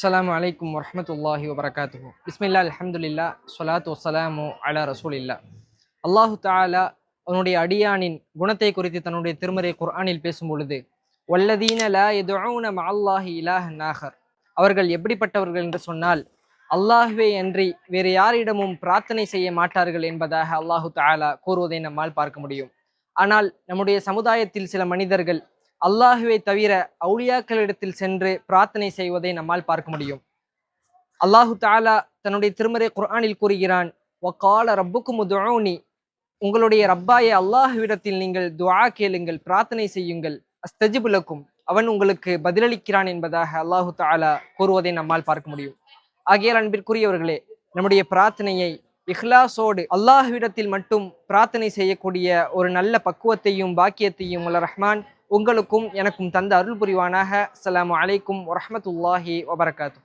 அஸ்லாம் அலைக்கும் வரமத்துல்லாஹி வபரகாத்துஹு. பிஸ்மில்லா அலமதுல்லா ஸலாத்து வஸ்ஸலாமு அலா ரசூலில்லா அல்லாஹு தாலா அவனுடைய அடியானின் குணத்தை குறித்து தன்னுடைய திருமறை குர்ஆனில் பேசும் பொழுது வல்லதீன லா யதுஊன மஅல்லாஹி இலாஹன் அவர்கள் எப்படிப்பட்டவர்கள் என்று சொன்னால் அல்லாஹுவே அன்றி வேறு யாரிடமும் பிரார்த்தனை செய்ய மாட்டார்கள் என்பதாக அல்லாஹு தாலா கூறுவதை நம்மால் பார்க்க முடியும். ஆனால் நம்முடைய சமுதாயத்தில் சில மனிதர்கள் அல்லாஹுவை தவிர அவுளியாக்களிடத்தில் சென்று பிரார்த்தனை செய்வதை நம்மால் பார்க்க முடியும். அல்லாஹு தாலா தன்னுடைய திருமறை குர்ஆனில் கூறுகிறான் வக்கால ரப்புக்கும் உதுஊனி. உங்களுடைய ரப்பாய அல்லாஹுவிடத்தில் நீங்கள் துவா கேளுங்கள் பிரார்த்தனை செய்யுங்கள். அஸ்தஜிபுலக்கும் அவன் உங்களுக்கு பதிலளிக்கிறான் என்பதாக அல்லாஹு தாலா கூறுவதை நம்மால் பார்க்க முடியும். ஆகியால் அன்பிற்குரியவர்களே நம்முடைய பிரார்த்தனையை இஹ்லாஸோடு அல்லாஹுவிடத்தில் மட்டும் பிரார்த்தனை செய்யக்கூடிய ஒரு நல்ல பக்குவத்தையும் பாக்கியத்தையும் உள்ள ரஹ்மான் உங்களுக்கும் எனக்கும் தந்த அருள் புரிவானாக. அஸ்ஸலாமு அலைக்கும் வரமத்துல்லாஹி வபரகாத்து